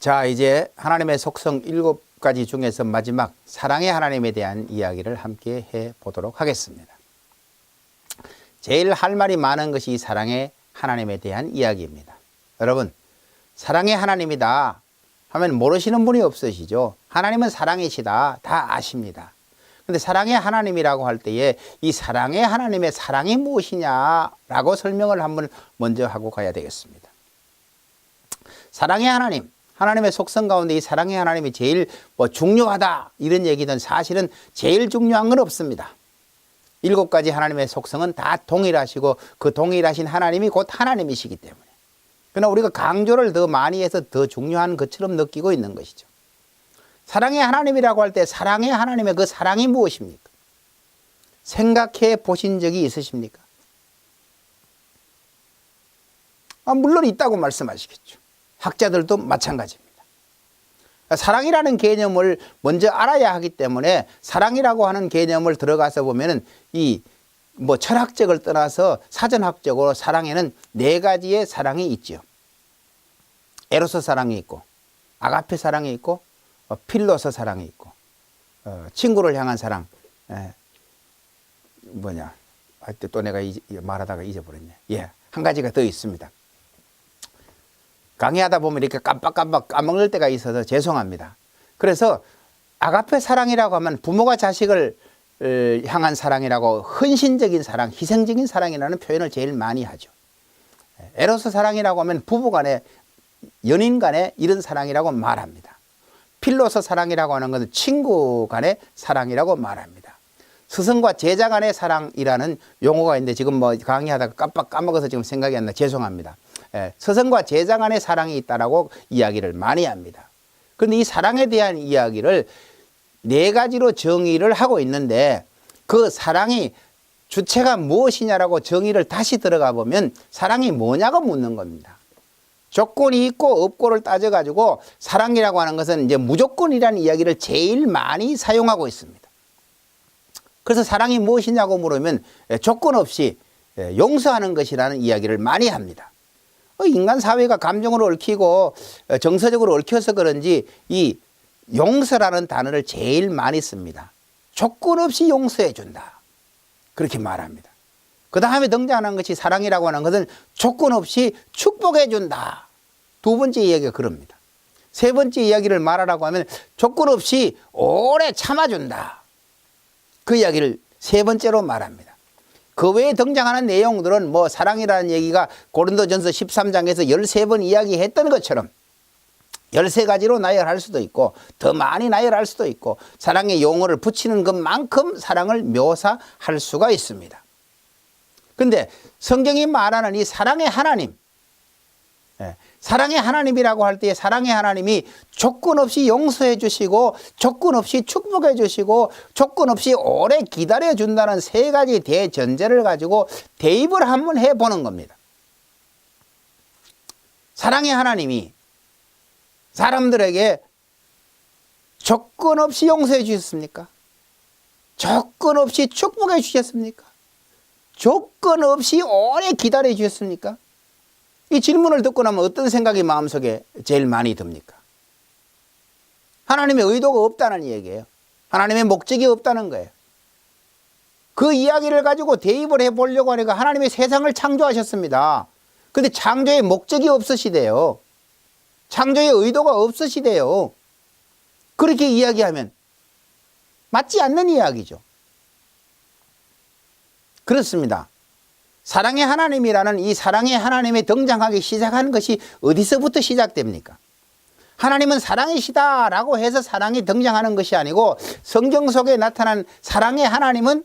자, 이제 하나님의 속성 일곱 가지 중에서 마지막 사랑의 하나님에 대한 이야기를 함께 해 보도록 하겠습니다. 제일 할 말이 많은 것이 이 사랑의 하나님에 대한 이야기입니다. 여러분, 사랑의 하나님이다 하면 모르시는 분이 없으시죠? 하나님은 사랑이시다. 다 아십니다. 근데 사랑의 하나님이라고 할 때에 이 사랑의 하나님의 사랑이 무엇이냐라고 설명을 한번 먼저 하고 가야 되겠습니다. 사랑의 하나님, 하나님의 속성 가운데 이 사랑의 하나님이 제일 뭐 중요하다 이런 얘기든 사실은 제일 중요한 건 없습니다. 일곱 가지 하나님의 속성은 다 동일하시고 그 동일하신 하나님이 곧 하나님이시기 때문에. 그러나 우리가 강조를 더 많이 해서 더 중요한 것처럼 느끼고 있는 것이죠. 사랑의 하나님이라고 할 때 사랑의 하나님의 그 사랑이 무엇입니까? 생각해 보신 적이 있으십니까? 아, 물론 있다고 말씀하시겠죠. 학자들도 마찬가지입니다. 사랑이라는 개념을 먼저 알아야 하기 때문에 사랑이라고 하는 개념을 들어가서 보면은 이 뭐 철학적을 떠나서 사전학적으로 사랑에는 네 가지의 사랑이 있지요. 에로스 사랑이 있고 아가페 사랑이 있고 어, 필로서 사랑이 있고 어, 친구를 향한 사랑 에, 뭐냐 하여튼 또 내가 잊- 말하다가 잊어버렸네. 예, 한 가지가 더 있습니다. 강의하다 보면 이렇게 깜빡깜빡 까먹을 때가 있어서 죄송합니다. 그래서 아가페 사랑이라고 하면 부모가 자식을 어, 향한 사랑이라고 헌신적인 사랑, 희생적인 사랑이라는 표현을 제일 많이 하죠. 에로스 사랑이라고 하면 부부 간에 연인 간에 이런 사랑이라고 말합니다. 필로서 사랑이라고 하는 것은 친구 간의 사랑이라고 말합니다. 스승과 제자 간의 사랑이라는 용어가 있는데 지금 뭐 강의하다가 깜빡 까먹어서 지금 생각이 안 나 죄송합니다. 예, 스승과 제자 간의 사랑이 있다라고 이야기를 많이 합니다. 그런데 이 사랑에 대한 이야기를 네 가지로 정의를 하고 있는데 그 사랑이 주체가 무엇이냐라고 정의를 다시 들어가 보면 사랑이 뭐냐고 묻는 겁니다. 조건이 있고 없고를 따져가지고 사랑이라고 하는 것은 이제 무조건이라는 이야기를 제일 많이 사용하고 있습니다. 그래서 사랑이 무엇이냐고 물으면 예, 조건 없이 예, 용서하는 것이라는 이야기를 많이 합니다. 어, 인간 사회가 감정으로 얽히고 어, 정서적으로 얽혀서 그런지 이 용서라는 단어를 제일 많이 씁니다. 조건 없이 용서해 준다. 그렇게 말합니다. 그 다음에 등장하는 것이 사랑이라고 하는 것은 조건 없이 축복해 준다. 두 번째 이야기가 그럽니다. 세 번째 이야기를 말하라고 하면 조건 없이 오래 참아준다. 그 이야기를 세 번째로 말합니다. 그 외에 등장하는 내용들은 뭐 사랑이라는 얘기가 고린도전서 13장에서 13번 이야기했던 것처럼 13가지로 나열할 수도 있고 더 많이 나열할 수도 있고 사랑의 용어를 붙이는 것만큼 사랑을 묘사할 수가 있습니다. 근데 성경이 말하는 이 사랑의 하나님, 예, 사랑의 하나님이라고 할때 사랑의 하나님이 조건 없이 용서해 주시고 조건 없이 축복해 주시고 조건 없이 오래 기다려 준다는 세 가지 대전제를 가지고 대입을 한번 해 보는 겁니다. 사랑의 하나님이 사람들에게 조건 없이 용서해 주셨습니까? 조건 없이 축복해 주셨습니까? 조건 없이 오래 기다려 주셨습니까? 이 질문을 듣고 나면 어떤 생각이 마음속에 제일 많이 듭니까? 하나님의 의도가 없다는 얘기예요. 하나님의 목적이 없다는 거예요. 그 이야기를 가지고 대입을 해 보려고 하니까 하나님의 세상을 창조하셨습니다. 근데 창조의 목적이 없으시대요. 창조의 의도가 없으시대요. 그렇게 이야기하면 맞지 않는 이야기죠. 그렇습니다. 사랑의 하나님이라는 이 사랑의 하나님이 등장하기 시작한 것이 어디서부터 시작됩니까? 하나님은 사랑이시다라고 해서 사랑이 등장하는 것이 아니고 성경 속에 나타난 사랑의 하나님은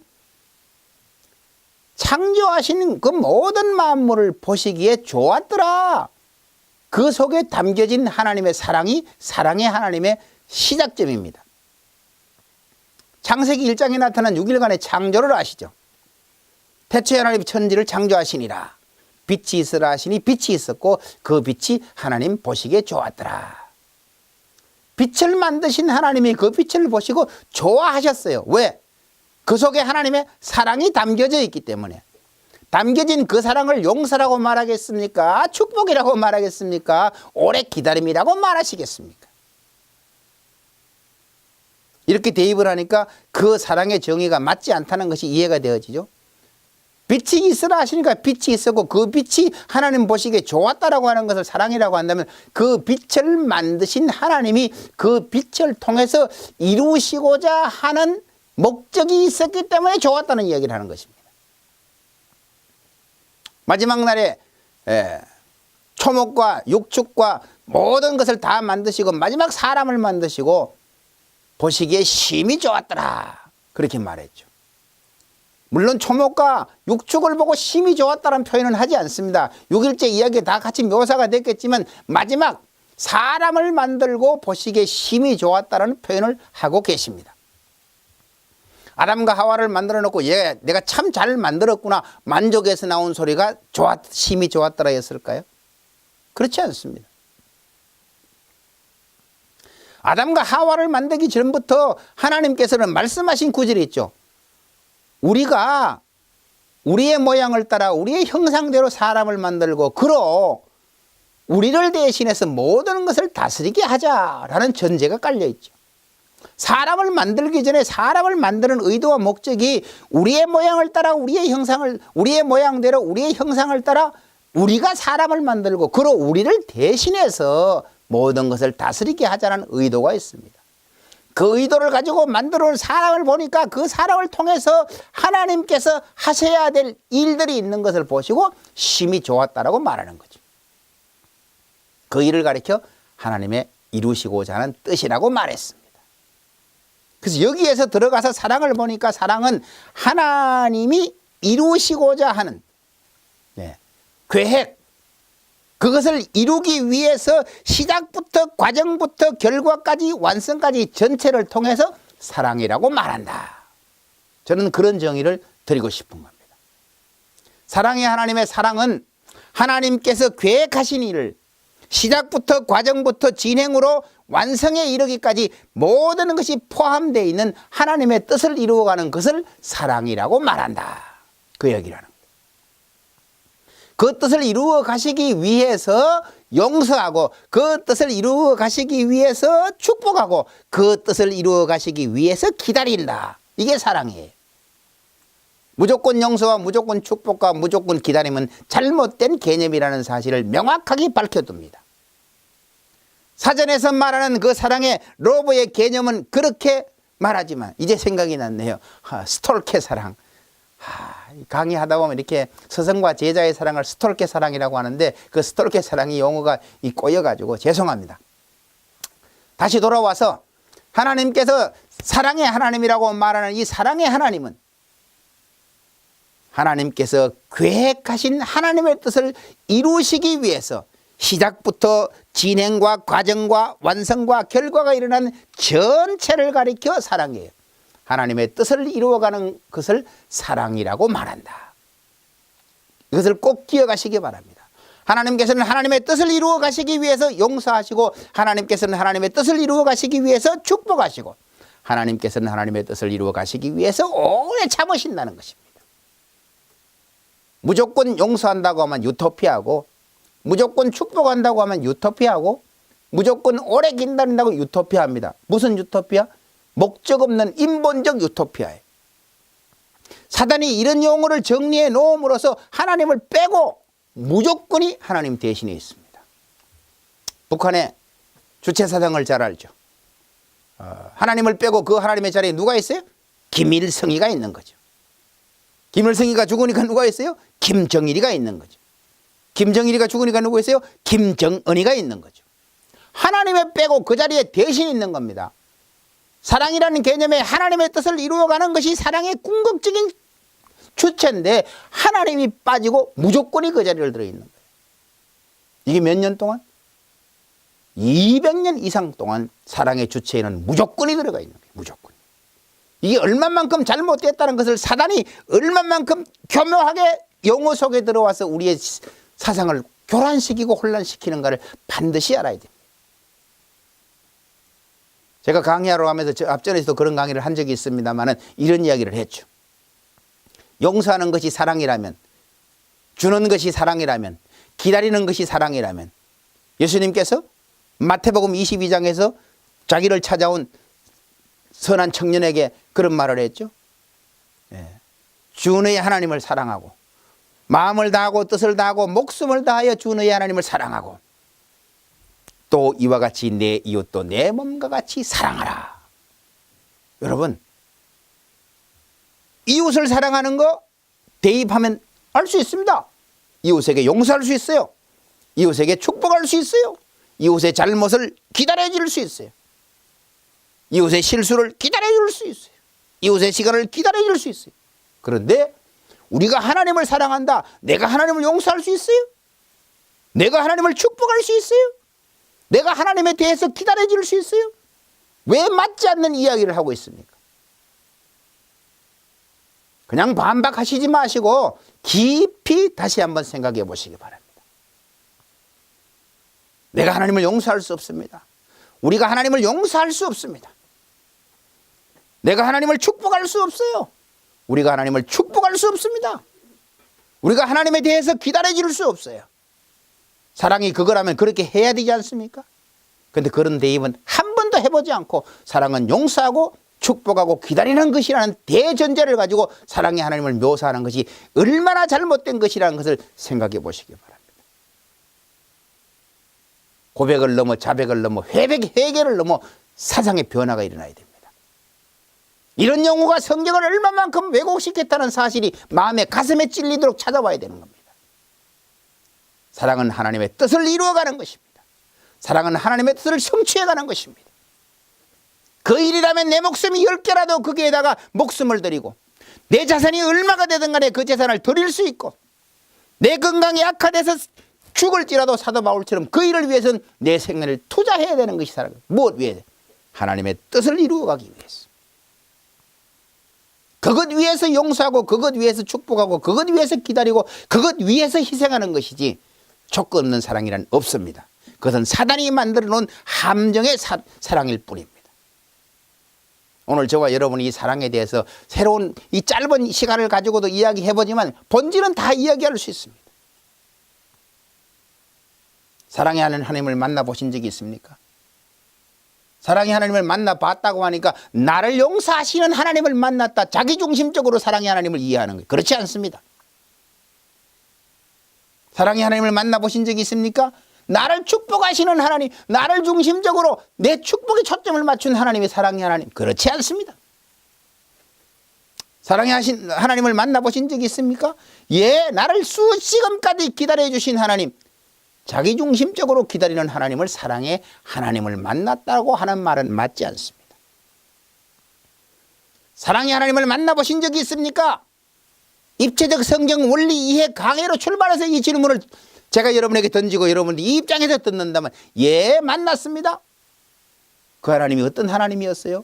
창조하신 그 모든 만물을 보시기에 좋았더라. 그 속에 담겨진 하나님의 사랑이 사랑의 하나님의 시작점입니다. 창세기 1장에 나타난 6일간의 창조를 아시죠? 태초에 하나님이 천지를 창조하시니라. 빛이 있으라 하시니 빛이 있었고 그 빛이 하나님 보시기에 좋았더라. 빛을 만드신 하나님이 그 빛을 보시고 좋아하셨어요. 왜? 그 속에 하나님의 사랑이 담겨져 있기 때문에 담겨진 그 사랑을 용서라고 말하겠습니까? 축복이라고 말하겠습니까? 오래 기다림이라고 말하시겠습니까? 이렇게 대입을 하니까 그 사랑의 정의가 맞지 않다는 것이 이해가 되어지죠. 빛이 있으라 하시니까 빛이 있었고 그 빛이 하나님 보시기에 좋았다라고 하는 것을 사랑이라고 한다면 그 빛을 만드신 하나님이 그 빛을 통해서 이루시고자 하는 목적이 있었기 때문에 좋았다는 이야기를 하는 것입니다. 마지막 날에 예, 초목과 육축과 모든 것을 다 만드시고 마지막 사람을 만드시고 보시기에 심히 좋았더라 그렇게 말했죠. 물론 초목과 육축을 보고 심히 좋았다는 표현은 하지 않습니다. 6일째 이야기에 다 같이 묘사가 됐겠지만 마지막 사람을 만들고 보시기에 심히 좋았다는 표현을 하고 계십니다. 아담과 하와를 만들어 놓고 얘 내가 참 잘 만들었구나 만족해서 나온 소리가 좋았 심히 좋았더라였을까요? 그렇지 않습니다. 아담과 하와를 만들기 전부터 하나님께서는 말씀하신 구절이 있죠. 우리가 우리의 모양을 따라 우리의 형상대로 사람을 만들고 그로 우리를 대신해서 모든 것을 다스리게 하자라는 전제가 깔려 있죠. 사람을 만들기 전에 사람을 만드는 의도와 목적이 우리의 모양을 따라 우리의 형상을 우리의 모양대로 우리의 형상을 따라 우리가 사람을 만들고 그로 우리를 대신해서 모든 것을 다스리게 하자는 의도가 있습니다. 그 의도를 가지고 만들어 온 사람을 보니까 그 사람을 통해서 하나님께서 하셔야 될 일들이 있는 것을 보시고 심히 좋았다라고 말하는 거죠. 그 일을 가리켜 하나님의 이루시고자 하는 뜻이라고 말했습니다. 그래서 여기에서 들어가서 사랑을 보니까 사랑은 하나님이 이루시고자 하는 네, 계획, 그것을 이루기 위해서 시작부터 과정부터 결과까지 완성까지 전체를 통해서 사랑이라고 말한다. 저는 그런 정의를 드리고 싶은 겁니다. 사랑의 하나님의 사랑은 하나님께서 계획하신 일을 시작부터 과정부터 진행으로 완성에 이르기까지 모든 것이 포함되어 있는 하나님의 뜻을 이루어가는 것을 사랑이라고 말한다. 그 얘기라는 그 뜻을 이루어 가시기 위해서 용서하고 그 뜻을 이루어 가시기 위해서 축복하고 그 뜻을 이루어 가시기 위해서 기다린다. 이게 사랑이에요. 무조건 용서와 무조건 축복과 무조건 기다림은 잘못된 개념이라는 사실을 명확하게 밝혀둡니다. 사전에서 말하는 그 사랑의 로브의 개념은 그렇게 말하지만 이제 생각이 났네요. 하, 스톨케 사랑. 하, 강의하다 보면 이렇게 스승과 제자의 사랑을 스톨케 사랑이라고 하는데 그 스톨케 사랑이 용어가 이 꼬여가지고 죄송합니다. 다시 돌아와서 하나님께서 사랑의 하나님이라고 말하는 이 사랑의 하나님은 하나님께서 계획하신 하나님의 뜻을 이루시기 위해서 시작부터 진행과 과정과 완성과 결과가 일어난 전체를 가리켜 사랑해요. 하나님의 뜻을 이루어가는 것을 사랑이라고 말한다. 이것을 꼭 기억하시기 바랍니다. 하나님께서는 하나님의 뜻을 이루어 가시기 위해서 용서하시고 하나님께서는 하나님의 뜻을 이루어 가시기 위해서 축복하시고 하나님께서는 하나님의 뜻을 이루어 가시기 위해서 오래 참으신다는 것입니다. 무조건 용서한다고 하면 유토피아고 무조건 축복한다고 하면 유토피아고 무조건 오래 기다린다고 유토피아입니다. 무슨 유토피아? 목적 없는 인본적 유토피아에 사단이 이런 용어를 정리해 놓음으로써 하나님을 빼고 무조건이 하나님 대신에 있습니다. 북한의 주체 사상을 잘 알죠. 어, 하나님을 빼고 그 하나님의 자리에 누가 있어요? 김일성이가 있는 거죠. 김일성이가 죽으니까 누가 있어요? 김정일이가 있는 거죠. 김정일이가 죽으니까 누구 있어요? 김정은이가 있는 거죠. 하나님을 빼고 그 자리에 대신 있는 겁니다. 사랑이라는 개념에 하나님의 뜻을 이루어가는 것이 사랑의 궁극적인 주체인데 하나님이 빠지고 무조건이 그 자리를 들어있는 거예요. 이게 몇 년 동안? 200년 이상 동안 사랑의 주체에는 무조건이 들어가 있는 거예요. 무조건. 이게 얼마만큼 잘못됐다는 것을 사단이 얼마만큼 교묘하게 용어 속에 들어와서 우리의 사상을 교란시키고 혼란시키는가를 반드시 알아야 됩니다. 제가 강의하러 가면서 저 앞전에서도 그런 강의를 한 적이 있습니다만은 이런 이야기를 했죠. 용서하는 것이 사랑이라면 주는 것이 사랑이라면 기다리는 것이 사랑이라면 예수님께서 마태복음 22장에서 자기를 찾아온 선한 청년에게 그런 말을 했죠. 예. 주의 하나님을 사랑하고 마음을 다하고 뜻을 다하고 목숨을 다하여 주의 하나님을 사랑하고 또 이와 같이 내 이웃도 내 몸과 같이 사랑하라. 여러분 이웃을 사랑하는 거 대입하면 알 수 있습니다. 이웃에게 용서할 수 있어요. 이웃에게 축복할 수 있어요. 이웃의 잘못을 기다려 줄 수 있어요. 이웃의 실수를 기다려 줄 수 있어요. 이웃의 시간을 기다려 줄 수 있어요. 그런데 우리가 하나님을 사랑한다. 내가 하나님을 용서할 수 있어요? 내가 하나님을 축복할 수 있어요? 내가 하나님에 대해서 기다려 줄 수 있어요? 왜 맞지 않는 이야기를 하고 있습니까? 그냥 반박하시지 마시고 깊이 다시 한번 생각해 보시기 바랍니다. 내가 하나님을 용서할 수 없습니다. 우리가 하나님을 용서할 수 없습니다. 내가 하나님을 축복할 수 없어요. 우리가 하나님을 축복할 수 없습니다. 우리가 하나님에 대해서 기다려줄 수 없어요. 사랑이 그거라면 그렇게 해야 되지 않습니까? 근데 그런 대입은 한 번도 해보지 않고 사랑은 용서하고 축복하고 기다리는 것이라는 대전제를 가지고 사랑의 하나님을 묘사하는 것이 얼마나 잘못된 것이라는 것을 생각해 보시기 바랍니다. 고백을 넘어 자백을 넘어 회백 회개를 넘어 사상의 변화가 일어나야 됩니다. 이런 용어가 성경을 얼마만큼 왜곡시켰다는 사실이 마음에 가슴에 찔리도록 찾아와야 되는 겁니다. 사랑은 하나님의 뜻을 이루어가는 것입니다. 사랑은 하나님의 뜻을 성취해가는 것입니다. 그 일이라면 내 목숨이 열 개라도 거기에다가 목숨을 드리고 내 자산이 얼마가 되든 간에 그 재산을 드릴 수 있고 내 건강이 악화돼서 죽을지라도 사도 바울처럼 그 일을 위해서는 내 생명을 투자해야 되는 것이 사랑. 무엇 위해? 하나님의 뜻을 이루어가기 위해서. 그것 위해서 용서하고 그것 위해서 축복하고 그것 위해서 기다리고 그것 위해서 희생하는 것이지 조건 없는 사랑이란 없습니다. 그것은 사단이 만들어 놓은 함정의 사, 사랑일 뿐입니다. 오늘 저와 여러분이 이 사랑에 대해서 새로운 이 짧은 시간을 가지고도 이야기해보지만 본질은 다 이야기할 수 있습니다. 사랑의 하나님을 만나보신 적이 있습니까? 사랑의 하나님을 만나봤다고 하니까 나를 용서하시는 하나님을 만났다. 자기중심적으로 사랑의 하나님을 이해하는 거예요. 그렇지 않습니다. 사랑의 하나님을 만나보신 적이 있습니까? 나를 축복하시는 하나님, 나를 중심적으로 내 축복에 초점을 맞춘 하나님의 사랑의 하나님. 그렇지 않습니다. 사랑의 하신 하나님을 만나보신 적이 있습니까? 예, 나를 수시간까지 기다려주신 하나님. 자기 중심적으로 기다리는 하나님을 사랑해 하나님을 만났다고 하는 말은 맞지 않습니다. 사랑의 하나님을 만나보신 적이 있습니까? 입체적 성경 원리 이해 강해로 출발해서 이 질문을 제가 여러분에게 던지고 여러분이 이 입장에서 듣는다면 예 만났습니다. 그 하나님이 어떤 하나님이었어요?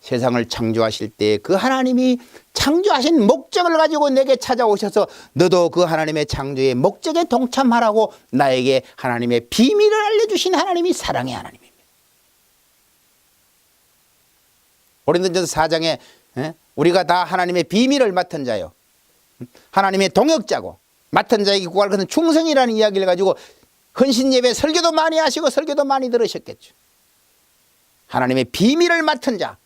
세상을 창조하실 때 그 하나님이 창조하신 목적을 가지고 내게 찾아오셔서 너도 그 하나님의 창조의 목적에 동참하라고 나에게 하나님의 비밀을 알려주신 하나님이 사랑의 하나님입니다. 고린도전서 4장에 예? 우리가 다 하나님의 비밀을 맡은 자요. 하나님의 동역자고 맡은 자에게 구할 것은 충성이라는 이야기를 가지고 헌신 예배 설교도 많이 하시고 설교도 많이 들으셨겠죠. 하나님의 비밀을 맡은 자,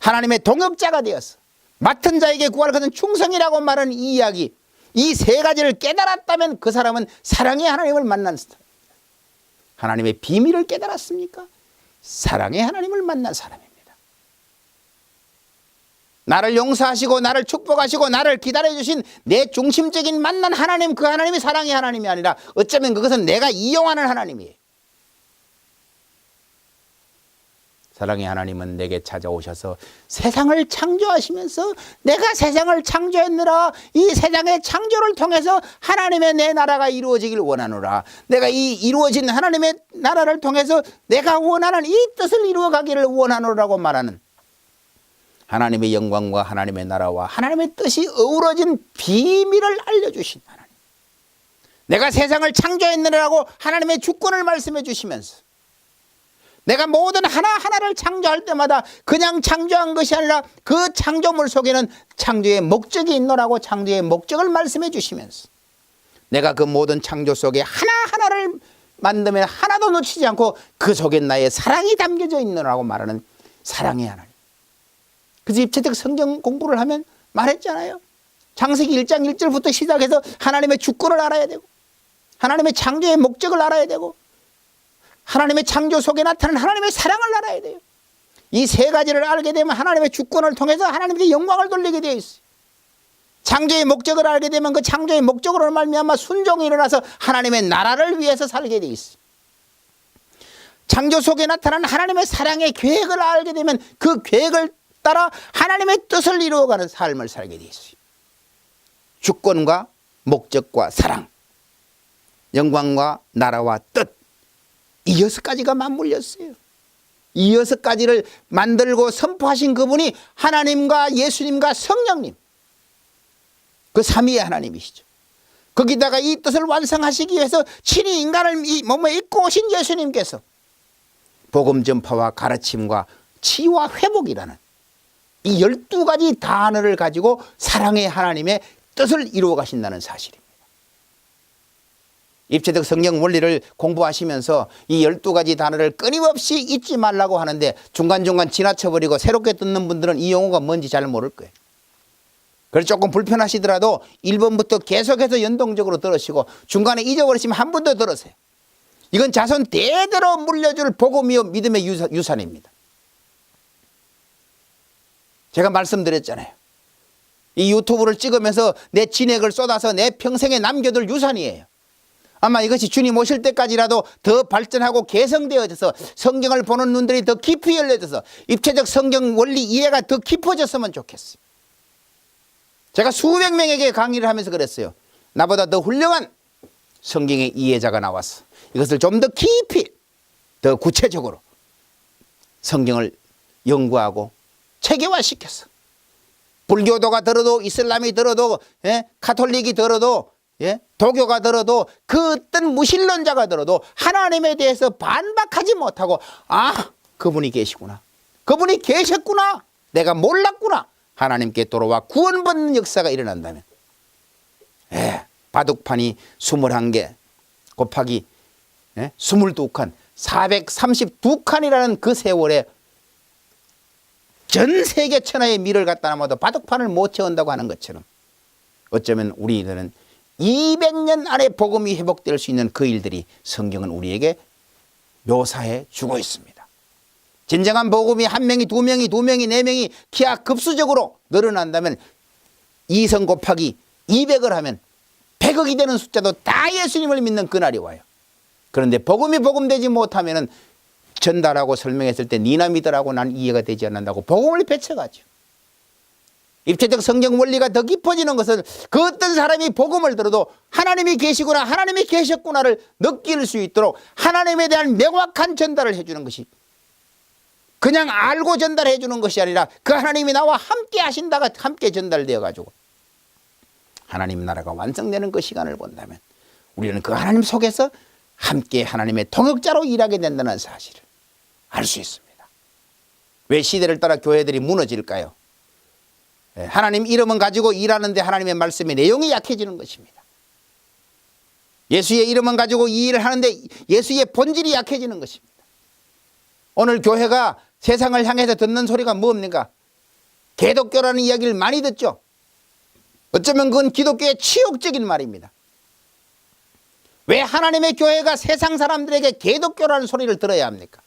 하나님의 동역자가 되어서 맡은 자에게 구할 것은 충성이라고 말하는 이 이야기, 이 세 가지를 깨달았다면 그 사람은 사랑의 하나님을 만난 사람. 하나님의 비밀을 깨달았습니까? 사랑의 하나님을 만난 사람입니다. 나를 용서하시고 나를 축복하시고 나를 기다려주신 내 중심적인 만난 하나님 그 하나님이 사랑의 하나님이 아니라 어쩌면 그것은 내가 이용하는 하나님이에요. 사랑의 하나님은 내게 찾아오셔서 세상을 창조하시면서 내가 세상을 창조했느라 이 세상의 창조를 통해서 하나님의 내 나라가 이루어지길 원하노라. 내가 이 이루어진 하나님의 나라를 통해서 내가 원하는 이 뜻을 이루어가기를 원하노라고 말하는 하나님의 영광과 하나님의 나라와 하나님의 뜻이 어우러진 비밀을 알려주신 하나님. 내가 세상을 창조했느라고 하나님의 주권을 말씀해 주시면서 내가 모든 하나하나를 창조할 때마다 그냥 창조한 것이 아니라 그 창조물 속에는 창조의 목적이 있노라고 창조의 목적을 말씀해 주시면서 내가 그 모든 창조 속에 하나하나를 만들면 하나도 놓치지 않고 그 속에 나의 사랑이 담겨져 있느라고 말하는 사랑의 하나님. 그래서 입체적 성경 공부를 하면 말했잖아요. 창세기 1장 1절부터 시작해서 하나님의 주권을 알아야 되고 하나님의 창조의 목적을 알아야 되고 하나님의 창조 속에 나타나는 하나님의 사랑을 알아야 돼요. 이 세 가지를 알게 되면 하나님의 주권을 통해서 하나님께 영광을 돌리게 되어 있어요. 창조의 목적을 알게 되면 그 창조의 목적으로 말미암아 순종이 일어나서 하나님의 나라를 위해서 살게 돼 있어. 창조 속에 나타나는 하나님의 사랑의 계획을 알게 되면 그 계획을 따라 하나님의 뜻을 이루어가는 삶을 살게 돼 있어요. 주권과 목적과 사랑, 영광과 나라와 뜻, 이 여섯 가지가 맞물렸어요. 이 여섯 가지를 만들고 선포하신 그분이 하나님과 예수님과 성령님, 그 삼위의 하나님이시죠. 거기다가 이 뜻을 완성하시기 위해서 친히 인간을 이 몸에 입고 오신 예수님께서 복음 전파와 가르침과 치유와 회복이라는 이 열두 가지 단어를 가지고 사랑의 하나님의 뜻을 이루어 가신다는 사실입니다. 입체적 성경 원리를 공부하시면서 이 열두 가지 단어를 끊임없이 잊지 말라고 하는데 중간중간 지나쳐버리고 새롭게 듣는 분들은 이 용어가 뭔지 잘 모를 거예요. 그래서 조금 불편하시더라도 1번부터 계속해서 연동적으로 들으시고 중간에 잊어버리시면 한 번 더 들으세요. 이건 자손 대대로 물려줄 복음이요 믿음의 유산, 유산입니다. 제가 말씀드렸잖아요. 이 유튜브를 찍으면서 내 진액을 쏟아서 내 평생에 남겨둘 유산이에요. 아마 이것이 주님 오실 때까지라도 더 발전하고 개성되어져서 성경을 보는 눈들이 더 깊이 열려져서 입체적 성경 원리 이해가 더 깊어졌으면 좋겠어요. 제가 수백 명에게 강의를 하면서 그랬어요. 나보다 더 훌륭한 성경의 이해자가 나왔어. 이것을 좀 더 깊이, 더 구체적으로 성경을 연구하고 체계화시켰어. 불교도가 들어도 이슬람이 들어도 예? 카톨릭이 들어도 예? 도교가 들어도 그 어떤 무신론자가 들어도 하나님에 대해서 반박하지 못하고 아 그분이 계시구나 그분이 계셨구나 내가 몰랐구나 하나님께 돌아와 구원받는 역사가 일어난다면 예, 바둑판이 21개 곱하기 예, 22칸 432칸이라는 그 세월에 전 세계 천하의 미를 갖다 놔도 바둑판을 못 채운다고 하는 것처럼 어쩌면 우리들은 200년 안에 복음이 회복될 수 있는 그 일들이 성경은 우리에게 묘사해 주고 있습니다. 진정한 복음이 한 명이 두 명이 두 명이 네 명이 기하 급수적으로 늘어난다면 2성 곱하기 200을 하면 100억이 되는 숫자도 다 예수님을 믿는 그날이 와요. 그런데 복음이 복음되지 못하면은 전달하고 설명했을 때 니나 믿으라고 난 이해가 되지 않는다고 복음을 배쳐가죠. 입체적 성경 원리가 더 깊어지는 것은 그 어떤 사람이 복음을 들어도 하나님이 계시구나 하나님이 계셨구나를 느낄 수 있도록 하나님에 대한 명확한 전달을 해주는 것이 그냥 알고 전달해 주는 것이 아니라 그 하나님이 나와 함께 하신다가 함께 전달되어 가지고 하나님 나라가 완성되는 그 시간을 본다면 우리는 그 하나님 속에서 함께 하나님의 동역자로 일하게 된다는 사실을 알 수 있습니다. 왜 시대를 따라 교회들이 무너질까요? 예, 하나님 이름은 가지고 일하는데 하나님의 말씀의 내용이 약해지는 것입니다. 예수의 이름은 가지고 이 일을 하는데 예수의 본질이 약해지는 것입니다. 오늘 교회가 세상을 향해서 듣는 소리가 뭡니까? 개독교라는 이야기를 많이 듣죠. 어쩌면 그건 기독교의 치욕적인 말입니다. 왜 하나님의 교회가 세상 사람들에게 개독교라는 소리를 들어야 합니까?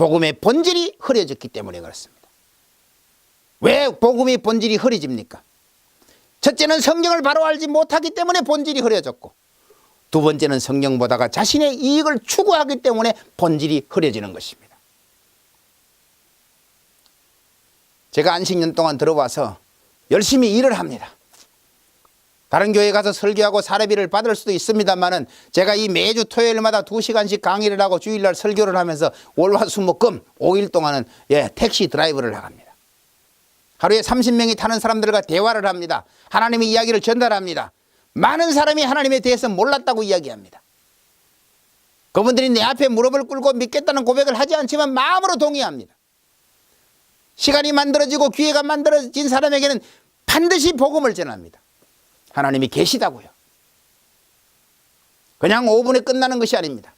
복음의 본질이 흐려졌기 때문에 그렇습니다. 왜 복음의 본질이 흐려집니까? 첫째는 성경을 바로 알지 못하기 때문에 본질이 흐려졌고 두 번째는 성경 보다가 자신의 이익을 추구하기 때문에 본질이 흐려지는 것입니다. 제가 안식년 동안 들어와서 열심히 일을 합니다. 다른 교회 가서 설교하고 사례비를 받을 수도 있습니다만은 제가 이 매주 토요일마다 두 시간씩 강의를 하고 주일날 설교를 하면서 월화수목금 5일 동안은 예, 택시 드라이브를 나갑니다. 하루에 30명이 타는 사람들과 대화를 합니다. 하나님의 이야기를 전달합니다. 많은 사람이 하나님에 대해서 몰랐다고 이야기합니다. 그분들이 내 앞에 무릎을 꿇고 믿겠다는 고백을 하지 않지만 마음으로 동의합니다. 시간이 만들어지고 기회가 만들어진 사람에게는 반드시 복음을 전합니다. 하나님이 계시다고요. 그냥 5분에 끝나는 것이 아닙니다.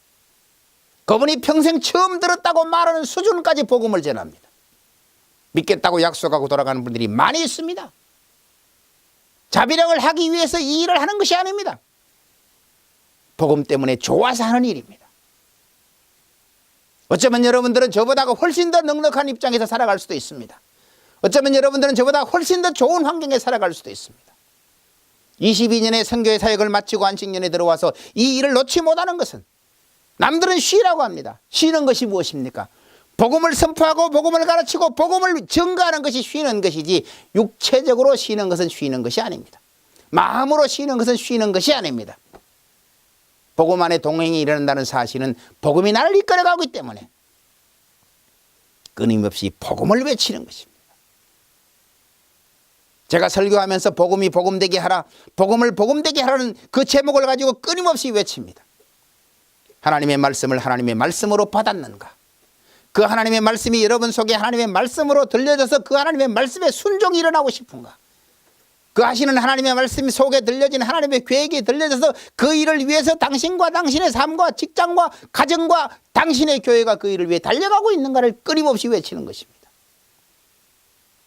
그분이 평생 처음 들었다고 말하는 수준까지 복음을 전합니다. 믿겠다고 약속하고 돌아가는 분들이 많이 있습니다. 자비력을 하기 위해서 이 일을 하는 것이 아닙니다. 복음 때문에 좋아서 하는 일입니다. 어쩌면 여러분들은 저보다 훨씬 더 넉넉한 입장에서 살아갈 수도 있습니다. 어쩌면 여러분들은 저보다 훨씬 더 좋은 환경에 살아갈 수도 있습니다. 22년의 선교의 사역을 마치고 안식년에 들어와서 이 일을 놓지 못하는 것은 남들은 쉬라고 합니다. 쉬는 것이 무엇입니까? 복음을 선포하고 복음을 가르치고 복음을 증거하는 것이 쉬는 것이지 육체적으로 쉬는 것은 쉬는 것이 아닙니다. 마음으로 쉬는 것은 쉬는 것이 아닙니다. 복음 안에 동행이 일어난다는 사실은 복음이 나를 이끌어가기 때문에 끊임없이 복음을 외치는 것입니다. 제가 설교하면서 복음이 복음되게 하라, 복음을 복음되게 하라는 그 제목을 가지고 끊임없이 외칩니다. 하나님의 말씀을 하나님의 말씀으로 받았는가? 그 하나님의 말씀이 여러분 속에 하나님의 말씀으로 들려져서 그 하나님의 말씀에 순종이 일어나고 싶은가? 그 하시는 하나님의 말씀 속에 들려진 하나님의 계획이 들려져서 그 일을 위해서 당신과 당신의 삶과 직장과 가정과 당신의 교회가 그 일을 위해 달려가고 있는가를 끊임없이 외치는 것입니다.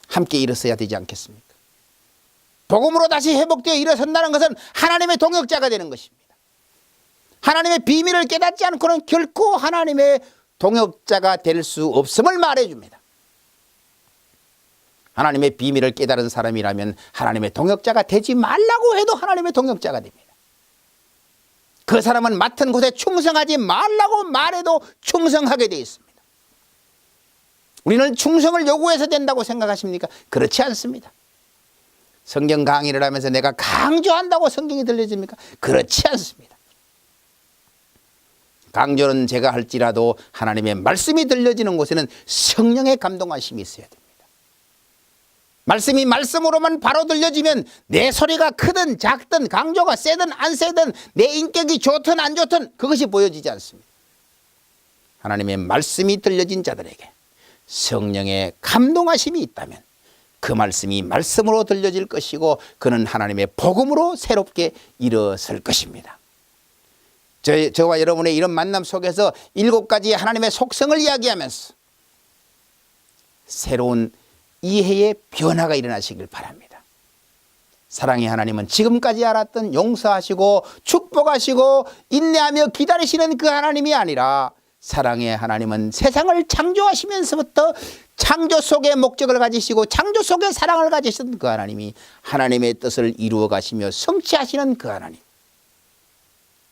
함께 일어서야 되지 않겠습니까? 복음으로 다시 회복되어 일어선다는 것은 하나님의 동역자가 되는 것입니다. 하나님의 비밀을 깨닫지 않고는 결코 하나님의 동역자가 될 수 없음을 말해줍니다. 하나님의 비밀을 깨달은 사람이라면 하나님의 동역자가 되지 말라고 해도 하나님의 동역자가 됩니다. 그 사람은 맡은 곳에 충성하지 말라고 말해도 충성하게 되어 있습니다. 우리는 충성을 요구해서 된다고 생각하십니까? 그렇지 않습니다. 성경 강의를 하면서 내가 강조한다고 성경이 들려집니까? 그렇지 않습니다. 강조는 제가 할지라도 하나님의 말씀이 들려지는 곳에는 성령의 감동하심이 있어야 됩니다. 말씀이 말씀으로만 바로 들려지면 내 소리가 크든 작든 강조가 세든 안 세든 내 인격이 좋든 안 좋든 그것이 보여지지 않습니다. 하나님의 말씀이 들려진 자들에게 성령의 감동하심이 있다면 그 말씀이 말씀으로 들려질 것이고 그는 하나님의 복음으로 새롭게 일어설 것입니다. 저, 저와 여러분의 이런 만남 속에서 일곱 가지 하나님의 속성을 이야기하면서 새로운 이해의 변화가 일어나시길 바랍니다. 사랑의 하나님은 지금까지 알았던 용서하시고 축복하시고 인내하며 기다리시는 그 하나님이 아니라 사랑의 하나님은 세상을 창조하시면서부터 창조 속에 목적을 가지시고 창조 속에 사랑을 가지신 그 하나님이 하나님의 뜻을 이루어 가시며 성취하시는 그 하나님.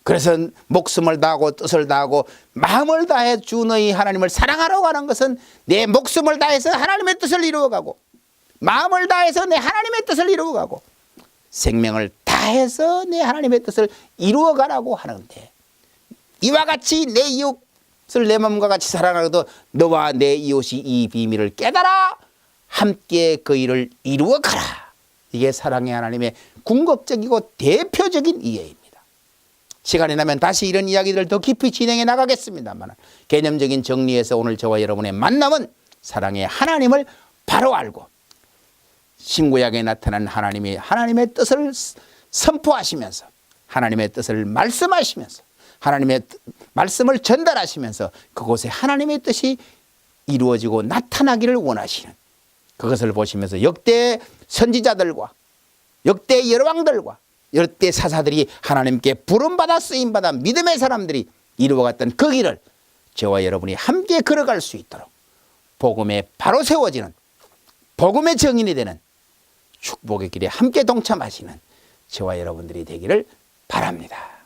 그래서 목숨을 다하고 뜻을 다하고 마음을 다해 주 너희 하나님을 사랑하라고 하는 것은 내 목숨을 다해서 하나님의 뜻을 이루어가고 마음을 다해서 내 하나님의 뜻을 이루어가고 생명을 다해서 내 하나님의 뜻을 이루어가라고 하는데 이와 같이 내 이웃을 내 마음과 같이 사랑하고도 너와 내 이웃이 이 비밀을 깨달아 함께 그 일을 이루어 가라 이게 사랑의 하나님의 궁극적이고 대표적인 이해입니다. 시간이 나면 다시 이런 이야기들을 더 깊이 진행해 나가겠습니다만 개념적인 정리에서 오늘 저와 여러분의 만남은 사랑의 하나님을 바로 알고 신구약에 나타난 하나님의 하나님의 뜻을 선포하시면서 하나님의 뜻을 말씀하시면서 하나님의 말씀을 전달하시면서 그곳에 하나님의 뜻이 이루어지고 나타나기를 원하시는 그것을 보시면서 역대 선지자들과 역대 여왕들과 열대 사사들이 하나님께 부름받아 쓰임받아 믿음의 사람들이 이루어갔던 그 길을 저와 여러분이 함께 걸어갈 수 있도록 복음에 바로 세워지는 복음의 정인이 되는 축복의 길에 함께 동참하시는 저와 여러분들이 되기를 바랍니다.